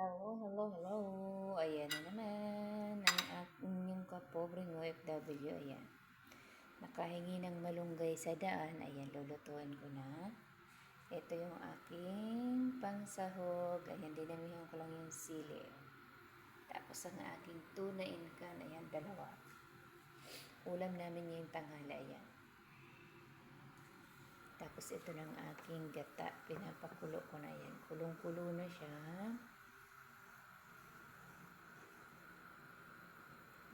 Hello, hello, hello. Ayan na naman ang inyong kapobreng OFW. Ayan. Nakahingi ng malunggay sa daan. Ayan, lulutuin ko na. Ito yung aking pangsahog. Ayan, dinamihan ko lang yung sili. Tapos ang aking tuna in can. Ayan, dalawa. Ulam namin ngayong tanghali. Ayan. Tapos ito ng aking gata. Pinapakulo ko na yan. Kulong-kulo na siya.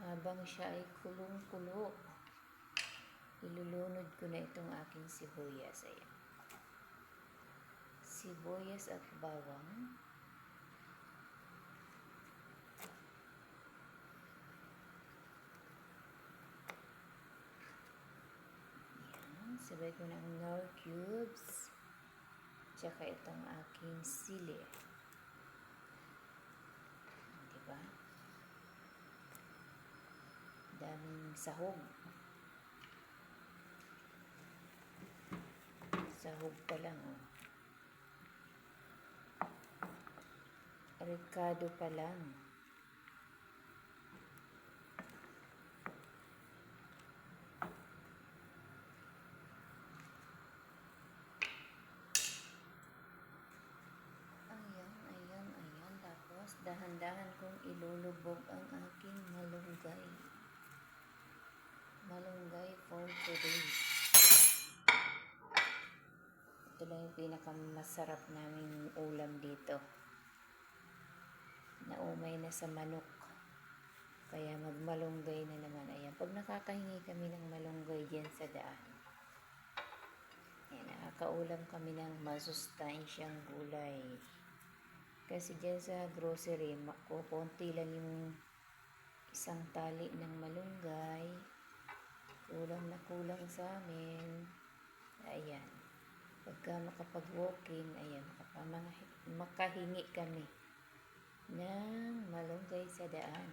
Habang siya ay kulong-kulo, ilulunod ko na itong aking sibuyas. Ayan. Sibuyas at bawang. Ayan. Sabay ko ng nor cubes. Tsaka itong aking sili. Diba? Daming sahog. Sahog pa lang, oh. Ricardo pa lang. Ayan, ayan, ayan. Tapos, dahan-dahan kong ilulubog ang aking malunggay malunggay today. Ito lang yung pinakamasarap naming ulam dito. Naumay na sa manok. Kaya magmalunggay na naman. Ayan, pag nakakahingi kami ng malunggay dyan sa daan. Ayan, nakakaulam kami ng masustansyang gulay. Kasi dyan sa grocery, kukunti lang yung isang tali ng malunggay kulang na kulang sa amin. Ayan. Pagka makapag-walking, ayan, makahingi kami ng malunggay sa daan.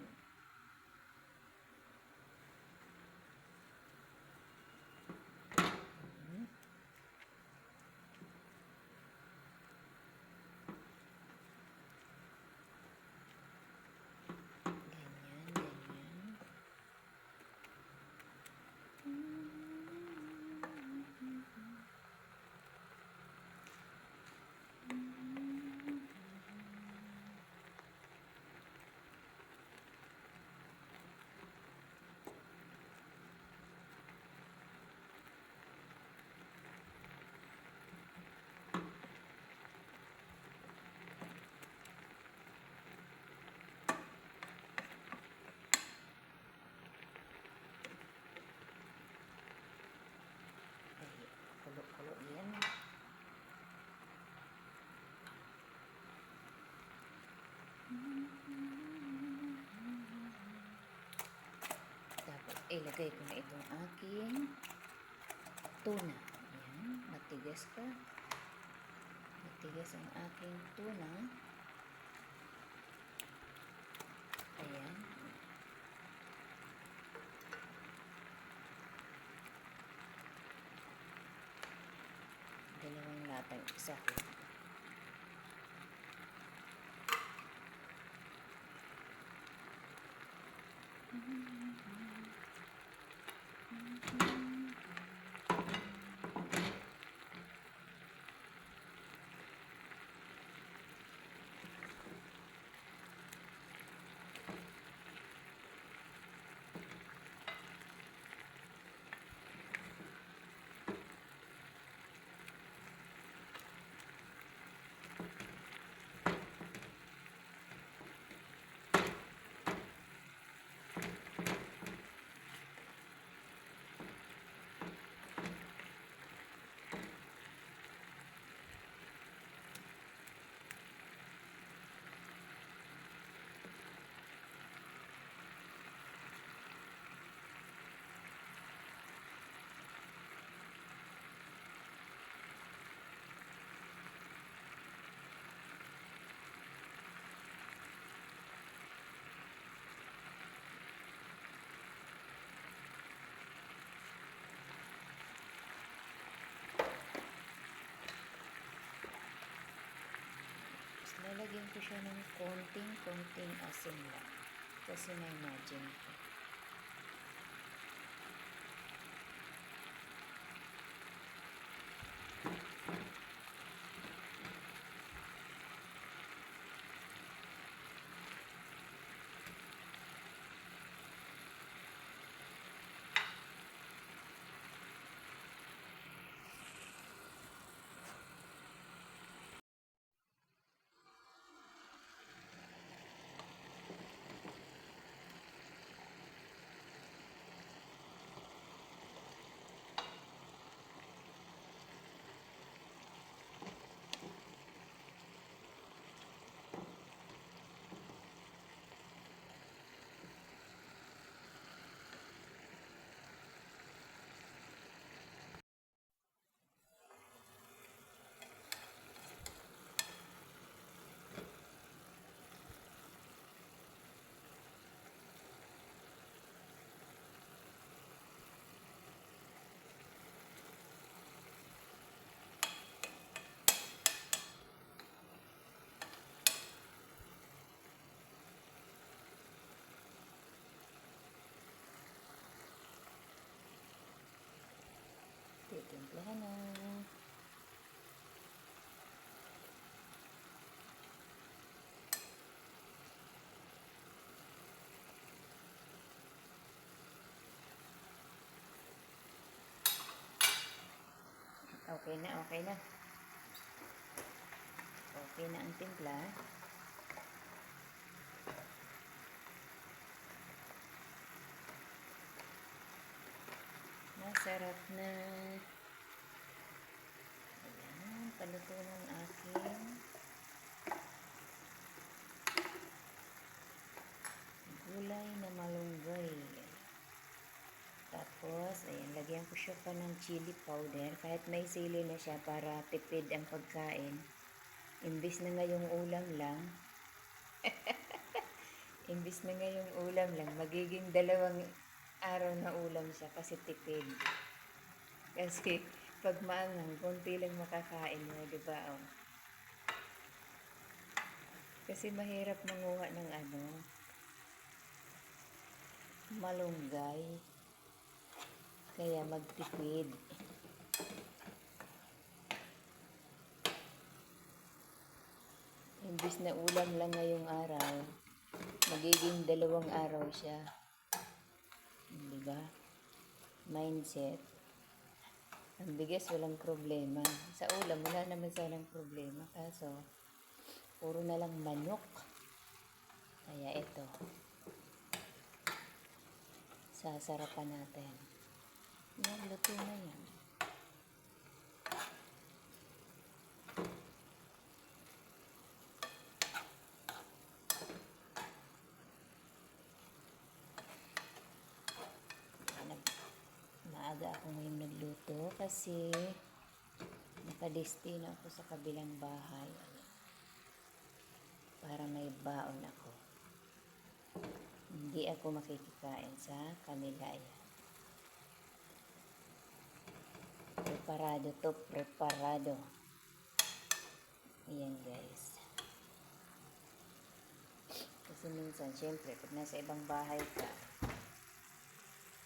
Hmm. Ganyan, ganyan. Ay, kulo-kulo yan. Tapos, ilagay ko na itong aking tuna. Ayan, matigas ka. Matigas ang aking tuna. Ayan. Dalawang latang isa ko. lalagyan ko siya ng konting-konting asin lang. Kasi na-imagine ko. Okay na, okay na. Okay na ang timpla. Masarap na. Ayan, paluto ng aking gulay na malunggay. Tapos, ayan, siya pa ng chili powder. Kahit may sili na siya para tipid ang pagkain. Imbis na ngayong ulam lang. Imbis na ngayong ulam lang, magiging dalawang araw na ulam siya kasi tipid. Kasi pag maangang, konti lang makakain mo, di ba? Oh. Kasi mahirap manguha ng ano, malunggay. Kaya magtipid. Imbis na ulam lang ngayong araw, magiging dalawang araw siya. Di ba? Mindset. Ang bigas walang problema. Sa ulam, wala naman sanang problema. Kaso, puro na lang manok. Kaya ito. Sasarapan natin. Yan, luto na yan. Maaga ako ngayon nagluto kasi nakadestino ako sa kabilang bahay para may baon ako. Hindi ako makikikain sa kanila yan. Preparado to, preparado. Ayan guys. Kasi minsan, syempre, pag nasa ibang bahay ka,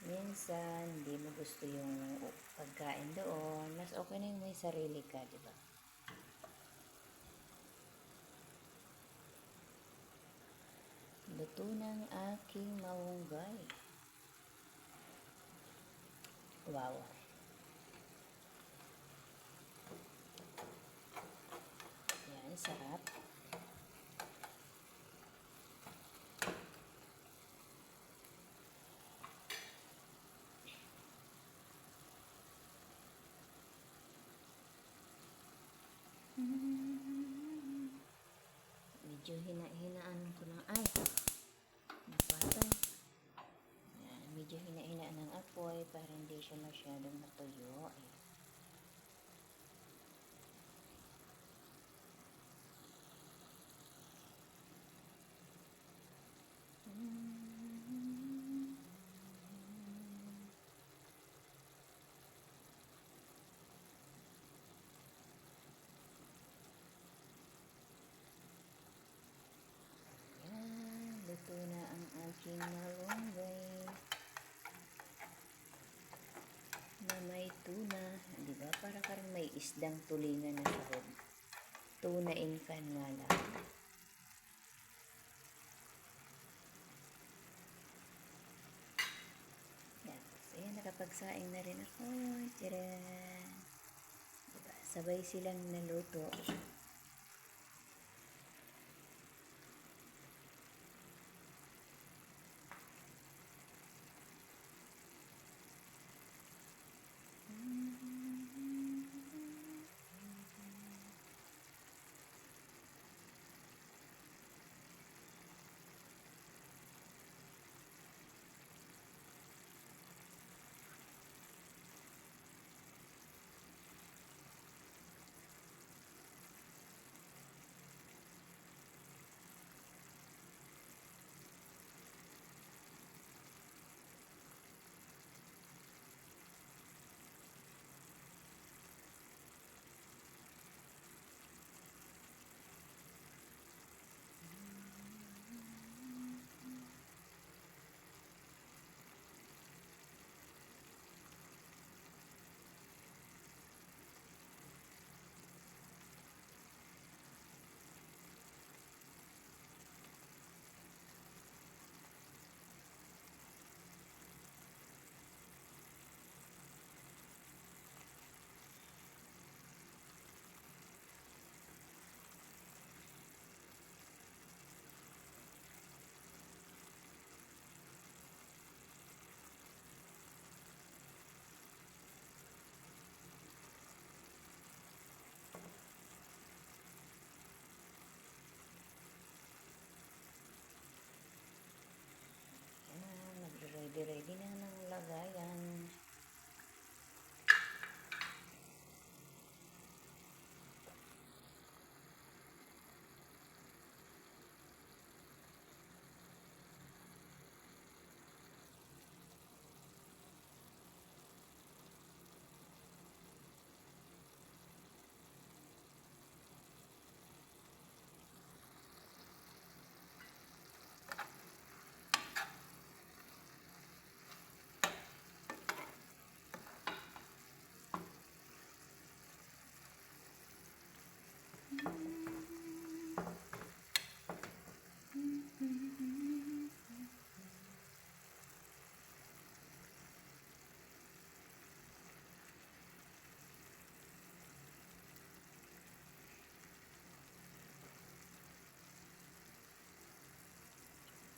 minsan, hindi mo gusto yung pagkain doon. Mas okay na yung may sarili ka, di ba? Luto ng aking maunggay. Wow. Yan, sarap. Medyo hina-hinaan ko ng ay. Napatay. Medyo hina-hinaan ng apoy para hindi siya masyadong matuyo. Ayan. Yan, Luto na ang aking malunggay. Na may tuna. Di ba? Para karang may isdang tulingan na sa loob. Tuna in can nga lang. Yan. So, nakapagsaing na rin ako. Tira. Diba? Sabay silang naluto.